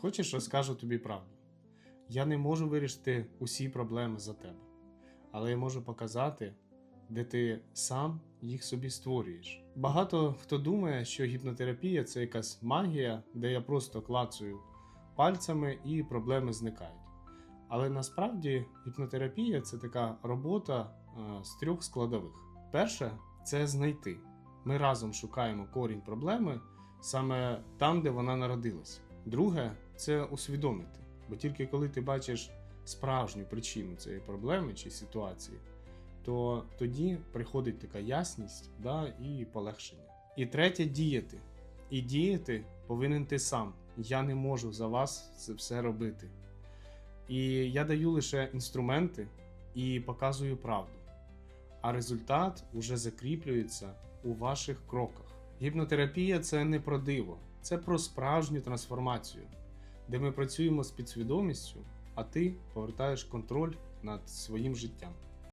Хочеш, розкажу тобі правду. Я не можу вирішити усі проблеми за тебе, але я можу показати, де ти сам їх собі створюєш. Багато хто думає, що гіпнотерапія це якась магія, де я просто клацаю пальцями і проблеми зникають. Але насправді гіпнотерапія це така робота е, з трьох складових. Перше це знайти. Ми разом шукаємо корінь проблеми саме там, де вона народилась. Друге це усвідомити. Бо тільки коли ти бачиш справжню причину цієї проблеми чи ситуації, то тоді приходить така ясність да, і полегшення. І третє діяти. І діяти повинен ти сам. Я не можу за вас це все робити. І я даю лише інструменти і показую правду. А результат уже закріплюється у ваших кроках. Гіпнотерапія це не про диво, це про справжню трансформацію, де ми працюємо з підсвідомістю, а ти повертаєш контроль над своїм життям.